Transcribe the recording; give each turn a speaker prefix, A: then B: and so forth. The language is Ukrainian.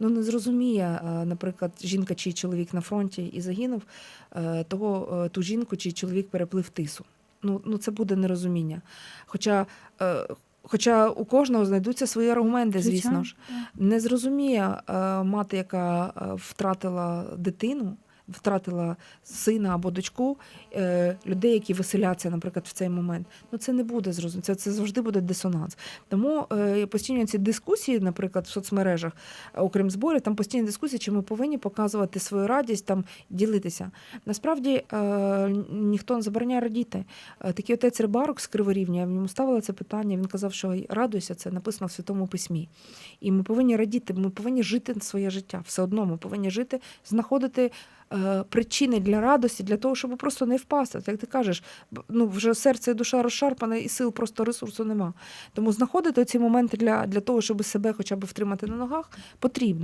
A: Ну, не зрозуміє, е, наприклад, жінка чи чоловік на фронті і загинув, е, того е, ту жінку чи чоловік переплив тису. Ну, ну це буде нерозуміння. Хоча, хоча у кожного знайдуться свої аргументи, звісно ж. Не зрозуміє мати, яка втратила дитину, втратила сина або дочку, е, людей, які веселяться, наприклад, в цей момент. Ну це не буде зрозуміло. Це, це завжди буде дисонанс. Тому е, постійно ці дискусії, наприклад, в соцмережах, окрім зборів, там постійні дискусії, чи ми повинні показувати свою радість, там ділитися. Насправді е, ніхто не забороняє радіти. Такий отець Рибарук з Криворівня, я в ньому ставила це питання. Він казав, що радуйся, це написано в Святому Письмі. І ми повинні радіти, ми повинні жити своє життя. Все одно ми повинні жити, знаходити причини для радості, для того, щоб просто не впасти. Як ти кажеш, ну вже серце і душа розшарпане, і сил просто ресурсу нема. Тому знаходити ці моменти для, для того, щоб себе хоча б втримати на ногах, потрібно.